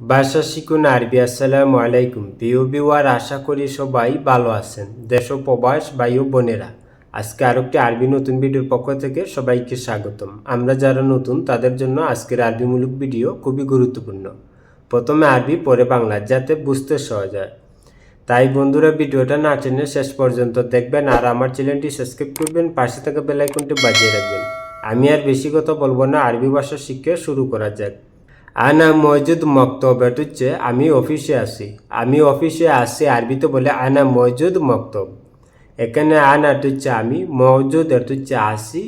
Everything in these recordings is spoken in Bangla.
ভাষা শিখুন, আরবি, আসসালামু আলাইকুম। প্রিয় বিওয়ার আশা করি সবাই ভালো আছেন। দেশ ও প্রবাস বায়ু বোনেরা, আজকে আরেকটি আরবি নতুন ভিডিওর পক্ষ থেকে সবাইকে স্বাগতম। আমরা যারা নতুন, তাদের জন্য আজকের আরবিমূলক ভিডিও খুবই গুরুত্বপূর্ণ। প্রথমে আরবি, পরে বাংলা, যাতে বুঝতে সহজ হয়। তাই বন্ধুরা, ভিডিওটা না টেনে শেষ পর্যন্ত দেখবেন আর আমার চ্যানেলটি সাবস্ক্রাইব করবেন, পাশে থাকা বেল আইকনটি বাজিয়ে রাখবেন। আমি আর বেশি কথা বলব না, আরবি ভাষা শিখে শুরু করা যাক। আনা মজুদ মক্তব এটা হচ্ছে আমি অফিসে আছি। আমি অফিসে আছি আরবিতে বলে আনা মজুদ মক্তব। এখানে আনা এটা হচ্ছে আমি মজুদ এটা হচ্ছে আসি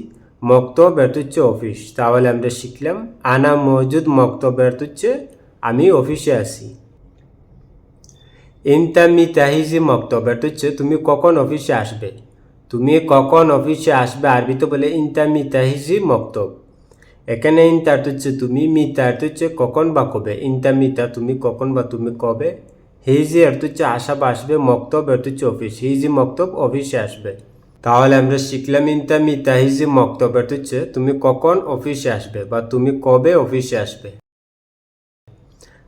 মক্তব হচ্ছে অফিস। তাহলে আমরা শিখলাম, আনা মজুদ মক্তব এটা হচ্ছে আমি অফিসে আছি। ইনতামি তাহিজি মক্তব এটা হচ্ছে তুমি কখন অফিসে আসবে? তুমি কখন অফিসে আসবে আরবিতে বলে ইনতামি তাহিজি মক্তব। এখানে ইনতা হচ্ছে তুমি মিতা অর্থ হচ্ছে কখন বা কবে? ইনতা মিতা তুমি কখন বা তুমি কবে? হিজি অর্থ হচ্ছে আসা বা আসবে, মক্তব অর্থ হচ্ছে অফিস। হিজি মক্তব, অফিসে আসবে। তাহলে আমরা শিখলাম ইনতা মিতা হিজি মক্তব অর্থ হচ্ছে তুমি কখন অফিসে আসবে বা তুমি কবে অফিসে আসবে।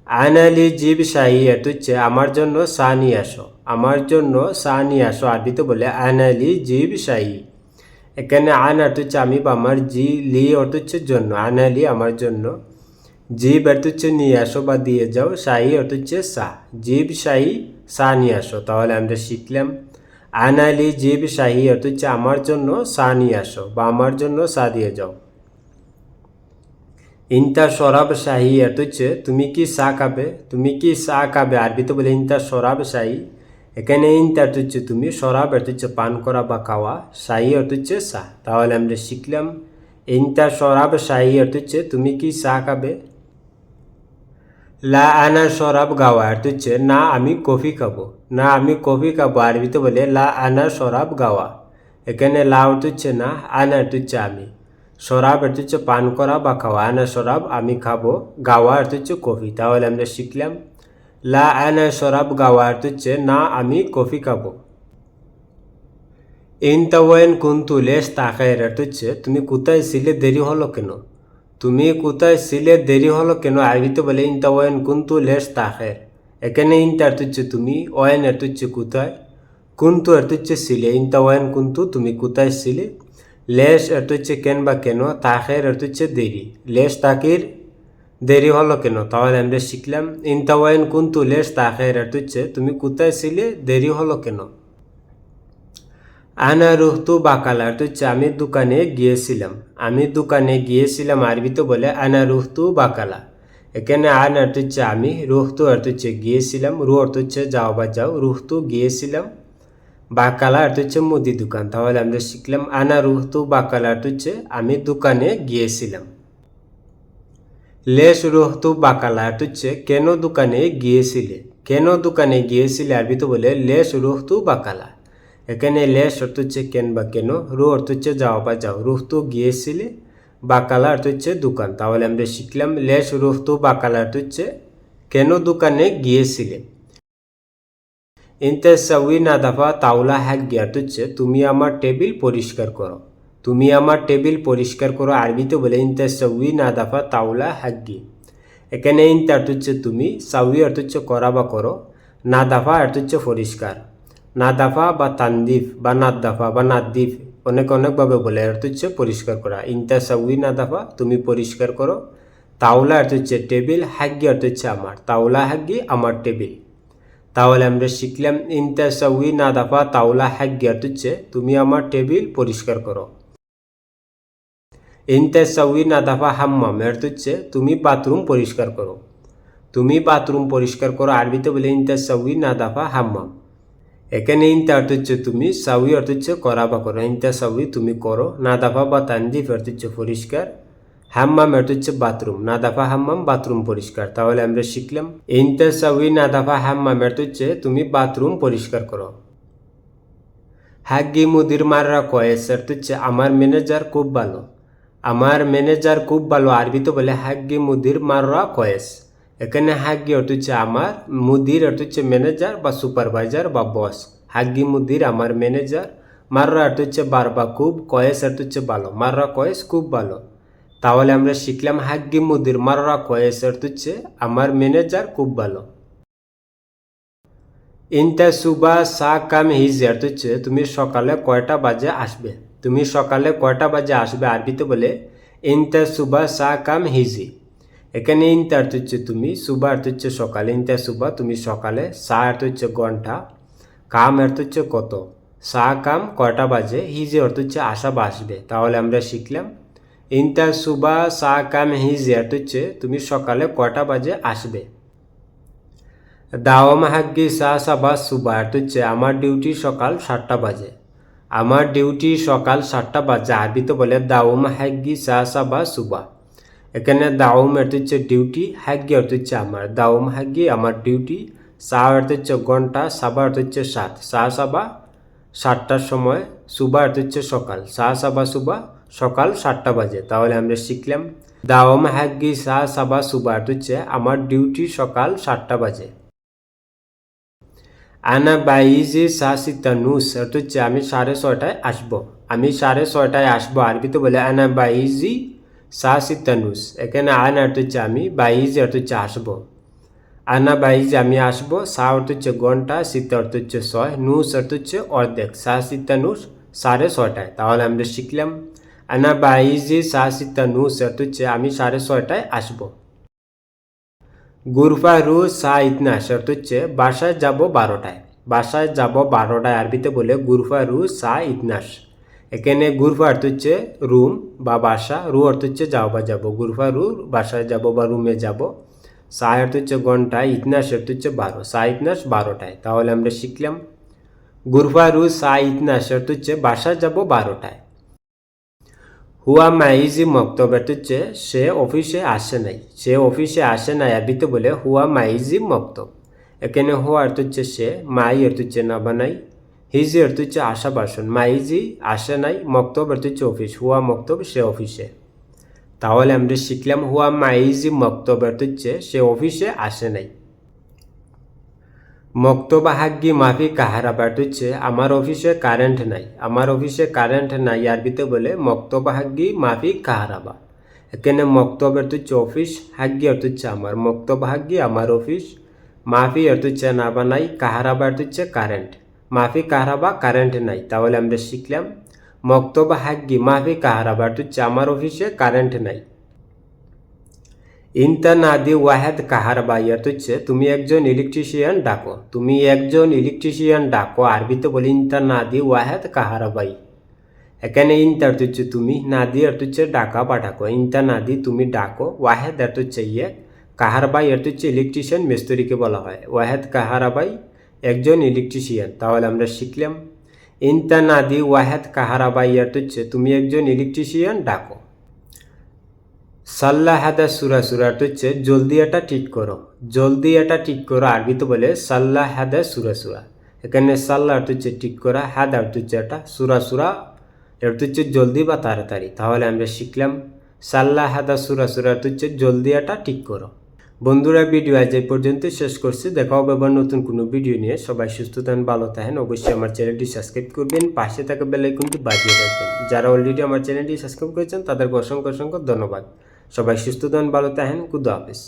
আনালি জিব শাহি এত হচ্ছে আমার জন্য চা নিয়ে আসো। আমার জন্য চা নিয়ে আসো, আরবিতে বলে আনালি জিব শাহি। এখানে আন অর্থ হচ্ছে আমি বা আমার জি, লি অর্থ হচ্ছে জন্য। আনালি আমার জন্য। জিব অর্থ হচ্ছে নিয়ে আসো বা দিয়ে যাও। শাহি অর্থ হচ্ছে সা। জিব শাহি সা নিয়ে আসো। তাহলে আমরা শিখলাম। আনালি জিব শাহি অর্থ হচ্ছে আমার জন্য সা নিয়ে আসো বা আমার জন্য সা দিয়ে যাও। ইনতা সরাব শাহি এত হচ্ছে তুমি কি চা খাবে? তুমি কি চা খাবে? আরবিতে বলে ইনতা সরাব শাহি এখানে ইনতা অর্থ হচ্ছে তুমি সরাব অর্থ হচ্ছে পান করা বা খাওয়া, শাহি অর্থ হচ্ছে চা তাহলে আমরা শিখলাম ইনতা সরাব শাহি অর্থ হচ্ছে তুমি কি চা খাবে? লা আনা সরাব গাওয়া অর্থ হচ্ছে না আমি কফি খাব। না আমি কফি খাব, আরবিতে বলে লা আনা সরাব গাওয়া। এখানে লা অর্থ হচ্ছে না, আনা অর্থ হচ্ছে আমি। সরাব অর্থ হচ্ছে পান করা বা খাওয়া। আনা সরাব আমি খাব, গাওয়া অর্থ হচ্ছে কফি। তাহলে আমরা শিখলাম লা আনা সরাব গাওয়া অর্থ হচ্ছে না আমি কফি খাব। ইনতাওয়েন কুন্তু লেস তাকায়ের হচ্ছে তুমি কোথায় ছিলে দেরি হলো কেন? তুমি কোথায় ছিলে দেরি হলো কেন? আরবিতে বলে ইনতাওয়েন কুন্তু লেস তাকের এখানে ইনতা অর্থ হচ্ছে তুমি ওয়েন অর্থ হচ্ছে কোথায়? কুন্তু অর্থ হচ্ছে ছিলে ইনতাওয়েন কুন্তু তুমি কোথায় ছিলে? লেস অর্থ হচ্ছে কেন বা কেন? তাকের অর্থ হচ্ছে দেরি। লেস তাকির দেরি হলো কেন? তাহলে আমরা শিখলাম, ইনতাওয়াইন কুন্তু লেস অর্থ হচ্ছে তুমি কোথায় ছিলে? দেরি হলো কেন? আনা রুহতু বাকালা অর্থ হচ্ছে আমি দোকানে গিয়েছিলাম। আমি দোকানে গিয়েছিলাম আরবিতে বলে, আনা রুহতু বাকালা। এখানে আন অর্থ হচ্ছে আমি রুহতু আর হচ্ছে গিয়েছিলাম। রু অর্থ হচ্ছে, যাও বা যাও, রুহতু গিয়েছিলাম। বাকালা অর্থ হচ্ছে মুদি দোকান। তাহলে আমরা শিখলাম, আনা রুহতু বাকালা হচ্ছে আমি দোকানে গিয়েছিলাম। লেশ রুহতু বাকালা অর্থ হচ্ছে কেন দোকানে গিয়েছিলে? কেন দোকানে গিয়েছিলে আরবিতে বলে, লেশ রুহতু বাকালা। এখানে লেশ অর্থ হচ্ছে কেন বা কেন? রু অর্থ হচ্ছে যাও বা যাও রুহতু গিয়েছিলে? বাকালা অর্থ হচ্ছে দোকান। তাহলে আমরা শিখলাম, লেশ রুহতু বাকালা অর্থ হচ্ছে কেন দোকানে গিয়েছিলে? ইনতে সাউই না দাফা তাওলা হ্যাক গিয়ার হচ্ছে তুমি আমার টেবিল পরিষ্কার করো। তুমি আমার টেবিল পরিষ্কার করো, আরবিতে বলে, ইনতে সাউই না দাফা তাওলা হ্যাক গি এখানে ইনতে অর্থ হচ্ছে তুমি সাউই অর্থ হচ্ছে করা বা করো না দাফা অর্থ হচ্ছে পরিষ্কার। না দাফা বা তান্দিফ বা নাদ দাফা বা না নাদ্দিফ অনেক অনেকভাবে বলে অর্থ হচ্ছে পরিষ্কার করা। ইনতা সাউই না দাফা তুমি পরিষ্কার করো। তাওলা অর্থ হচ্ছে টেবিল হ্যাগি অর্থ হচ্ছে আমার। তাওলা হ্যাগি আমার টেবিল। তাহলে আমরা শিখলাম, ইনতা সাউই না দাফা তাওলা হ্যাগি অর্থ হচ্ছে, তুমি আমার টেবিল পরিষ্কার করো। ইনতা সাউই না দাফা হাম্মাম অর্থ হচ্ছে তুমি বাথরুম পরিষ্কার করো। তুমি বাথরুম পরিষ্কার করো, আরবিতে বলে ইনতা সাউই না দাফা হাম্মাম এখানে ইনতা অর্থ হচ্ছে তুমি সাউই অর্থ হচ্ছে করা বা করো। ইনতা সাউই তুমি করো, না দাফা বা তানজিফ অর্থ হচ্ছে পরিষ্কার। হাম্মাম অর্থ হচ্ছে বাথরুম, না দাফা হাম্মাম বাথরুম পরিষ্কার। তাহলে আমরা শিখলাম ইনতা সাউই না দাফা হাম্মাম অর্থ হচ্ছে তুমি বাথরুম পরিষ্কার করো। হাগ্গি মুদির মাররা কয়েস অর্থ হচ্ছে আমার ম্যানেজার খুব ভালো। আমার ম্যানেজার খুব ভালো আরবিতে বলে হাগ্গি মুদির মাররা কয়েস। এখানে হাগ্গি অর্থ হচ্ছে আমার, মুদির অর্থ হচ্ছে ম্যানেজার বা সুপারভাইজার বা বস হাগ্গি মুদির আমার ম্যানেজার মাররা অর্থ হচ্ছে বার বা খুব, কয়েস অর্থ হচ্ছে ভালো, মাররা কয়েস খুব ভালো। তাহলে আমরা শিখলাম হাগ্গি মুদির মাররা কয়েস অর্থ হচ্ছে আমার ম্যানেজার খুব ভালো। ইনটা সুবা সা কাম হিজ, অর্থ হচ্ছে তুমি সকালে কয়টা বাজে আসবে? তুমি সকালে কয়টা বাজে আসবে আরবিতে বলে ইনটা সুবা সা কাম হিজি। এখানে ইনটা অর্থ হচ্ছে তুমি সুবা অর্থ হচ্ছে সকালে ইনটা সুবা তুমি সকালে, সা অর্থ হচ্ছে ঘণ্টা, কাম অর্থ হচ্ছে কত? সা কাম কয়টা বাজে? হিজি অর্থ হচ্ছে আসা বা আসবে। তাহলে আমরা শিখলাম ইনটা সুবা সা কাম হিজি অর্থ হচ্ছে তুমি সকালে কয়টা বাজে আসবে? দাওয়া হাগ্গি সা সাবা সুবা অর্থ হচ্ছে, আমার ডিউটি সকাল সাতটা বাজে। আমার ডিউটি সকাল সাতটা বাজে। আরবিতে বলে, দাওম হাগ্গি সা সাবা সুবা। এখানে দাওম অর্থ হচ্ছে ডিউটি হাগ্গি অর্থ হচ্ছে আমার। দাওম হাগ্গি আমার ডিউটি সা অর্থ হচ্ছে ঘণ্টা, সাবা অর্থ হচ্ছে সাত। সা সাবা সাতটার সময়, সুবা অর্থ হচ্ছে সকাল। সা সাবা সুবা সকাল সাতটা বাজে। তাহলে আমরা শিখলাম, দাওম হাগ্গি সা সাবা সুবা অর্থ হচ্ছে আমার ডিউটি সকাল সাতটা বাজে। আনা বাইজি সাসিতা নুস অর্থ হচ্ছে আমি সাড়ে ছয়টায় আসব। আমি সাড়ে ছয়টায় আসব, আরবিতে বলে আনা বাইজি সাসিতা নুস এখানে আন অর্থ হচ্ছে আমি, বাইজি অর্থ হচ্ছে আসব। আনা বাইজি আমি আসব, সা অর্থ হচ্ছে ঘণ্টা, সিতা অর্থ হচ্ছে ছয়, নুস অর্থ হচ্ছে অর্ধেক। সা সিতা নুস সাড়ে ছয়টায়, তাহলে আমরা শিখলাম। আনা বাইজি সা সিতা নুস অর্থ হচ্ছে আমি সাড়ে ছয়টায় আসব। গুরফা রু সা ইতনাস অর্থ হচ্ছে বাসায় যাব বারোটায়। বাসায় যাব বারোটায় আরবিতে বলে গুরফা রু সা ইতনাস এখানে গুরফা অর্থ হচ্ছে রুম বা বাসা, রু অর্থ হচ্ছে যাও বা যাব। গুরফা রু বাসায় যাব বা রুমে যাব। সা অর্থ হচ্ছে ঘণ্টা ইতনাস অর্থ হচ্ছে বারো। সা ইতনাস বারোটায়। তাহলে আমরা শিখলাম। গুরফা রু সা ইতনাস অর্থ হচ্ছে বাসায় যাব বারোটায়। হুয়া মাইজি মক্তব অর্থ হচ্ছে সে অফিসে আসে নাই সে অফিসে আসে নাই আরবিতে বলে হুয়া মাইজি মক্তব এখানে হুয়া অর্থ হচ্ছে সে মাই অর্থ হচ্ছে না বানাই হিজি অর্থ হচ্ছে আশা বাসন মাইজি আসে নাই মক্তব অর্থ হচ্ছে অফিস হুয়া মক্তব সে অফিসে তাহলে আমরা শিখলাম হুয়া মাইজি মক্তব অর্থ সে অফিসে আসে নাই মক্তবা হাগ্গি মাফি কাহারাবা অর্থ হচ্ছে আমার অফিসে কারেন্ট নাই। আমার অফিসে কারেন্ট নাই আরবিতে বলে মক্তবা হাগ্গি মাফি কাহারাবা এখানে অর্থ হচ্ছে অফিস হাগ্গি অর্থ হচ্ছে আমার। মক্তব হাগ্গি আমার অফিস, মাফি অর্থ হচ্ছে না বা নাই কাহারাবা হচ্ছে কারেন্ট মাফি কাহারাবা কারেন্ট নাই, তাহলে আমরা শিখলাম মক্তবা হাগ্গি মাফি কাহারাবা হচ্ছে আমার অফিসে কারেন্ট নাই। ইন্টানাদি ওয়াহেদ কাহারবাই অর্থ হচ্ছে, তুমি একজন ইলেকট্রিশিয়ান ডাকো। তুমি একজন ইলেকট্রিশিয়ান ডাকো। আরবিতে বলি ইন্টানাদি ওয়াহেদ কাহারবাই এখানে ইন্টা অর্থ হচ্ছে, তুমি। নাদি অর্থ হচ্ছে, ডাকা বা ডাকো। ইন্টা নাদি তুমি ডাকো। ওয়াহেদ অর্থ হচ্ছে ইয়ে। কাহারবাই অর্থ হচ্ছে ইলেকট্রিশিয়ান মিস্ত্রিকে বলা হয়। ওয়াহেদ কাহারাবাই একজন ইলেকট্রিশিয়ান তাহলে আমরা শিখলাম। ইন্টা নাদি ওয়াহেদ কাহারাবাই অর্থ হচ্ছে, তুমি একজন ইলেকট্রিশিয়ান ডাকো। সাল্লাহ হাদা সুরা সুরা অর্থ হচ্ছে জলদি এটা ঠিক করো। জলদি এটা ঠিক করো আরবিতে বলে সাল্লাহ হাদা সুরা সুরা। এখানে অর্থ হচ্ছে ঠিক করা, হাদা হচ্ছে এটা সুরা সুরা। অর্থ হচ্ছে জলদি বা তাড়াতাড়ি। তাহলে আমরা শিখলাম সাল্লাহ হাদা সুরা সুরা হচ্ছে জলদি এটা ঠিক করো। বন্ধুরা, ভিডিও আজ এই পর্যন্ত শেষ করছি। দেখা হবে আবার নতুন কোনো ভিডিও নিয়ে। সবাই সুস্থ থাকেন, ভালো থাকেন। অবশ্যই আমার চ্যানেলটি সাবস্ক্রাইব করবেন। পাশে থাকা বেলাইকনটি বাজিয়ে রাখবেন। যারা অলরেডি আমার চ্যানেলটি সাবস্ক্রাইব করেছেন, তাদেরকে অসংখ্য অসংখ্য ধন্যবাদ। সবাই সুস্থ থাকেন ভালো থাকেন খুদা হাফিজ।